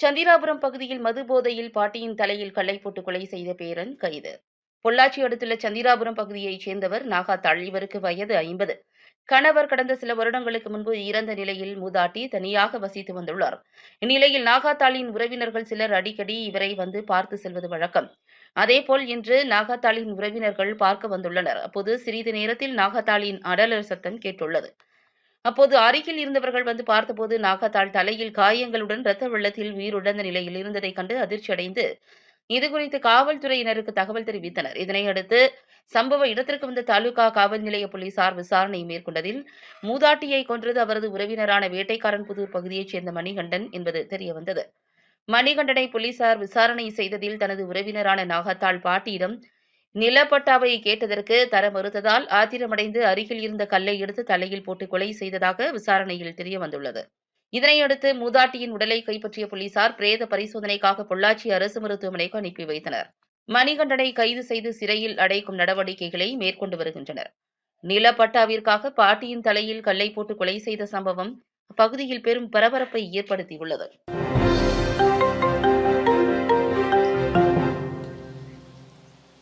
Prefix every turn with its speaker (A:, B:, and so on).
A: சந்திராபுரம் பகுதியில் மது போதையில் பாட்டியின் தலையில் கல்லை போட்டு கொலை செய்த பேரன் கைது. பொள்ளாச்சி அடுத்துள்ள சந்திராபுரம் பகுதியைச் சேர்ந்தவர் நாகா தள்ளிவருக்கு வயது ஐம்பது. கணவர் கடந்த சில வருடங்களுக்கு முன்பு இறந்த நிலையில் மூதாட்டி தனியாக வசித்து வந்துள்ளார். இந்நிலையில் நாகாத்தாளின் உறவினர்கள் சிலர் அடிக்கடி இவரை வந்து பார்த்து செல்வது வழக்கம். அதேபோல் இன்று நாகாத்தாளின் உறவினர்கள் பார்க்க வந்துள்ளனர். அப்போது சிறிது நேரத்தில் நாகாத்தாளின் அடலர் சத்தம் கேட்டுள்ளது. அப்போது அருகில் இருந்தவர்கள் வந்து பார்த்தபோது நாகத்தாள் தலையில் காயங்களுடன் இரத்த வெள்ளத்தில் உயிரிழந்த நிலையில் இருந்ததைக் கண்டு அதிர்ச்சியடைந்து இதுகுறித்து காவல்துறையினருக்கு தகவல் தெரிவித்தனர். இதனையடுத்து சம்பவ இடத்திற்கு வந்த தாலுகா காவல் நிலைய போலீசார் விசாரணை மேற்கொண்டதில் மூதாட்டியை கொன்றது அவரது உறவினரான வேட்டைக்காரன் புதூர் பகுதியைச் சேர்ந்த மணிகண்டன் என்பது தெரியவந்தது. மணிகண்டனை போலீசார் விசாரணை செய்ததில் தனது உறவினரான நாகத்தாள் பாட்டியிடம் நிலப்பட்டாவை கேட்டதற்கு தர மறுத்ததால் ஆத்திரமடைந்து அருகில் இருந்த கல்லை எடுத்து தலையில் போட்டு கொலை செய்ததாக விசாரணையில் தெரியவந்துள்ளது. இதனையடுத்து மூதாட்டியின் உடலை கைப்பற்றிய போலீசார் பிரேத பரிசோதனைக்காக பொள்ளாச்சி அரசு மருத்துவமனைக்கு அனுப்பி வைத்தனர். மணிகண்டனை கைது செய்து சிறையில் அடைக்கும் நடவடிக்கைகளை மேற்கொண்டு வருகின்றனர். நிலப்பட்டாவிற்காக பாட்டியின் தலையில் கல்லை போட்டு கொலை செய்த சம்பவம் அப்பகுதியில் பெரும் பரபரப்பை ஏற்படுத்தியுள்ளது.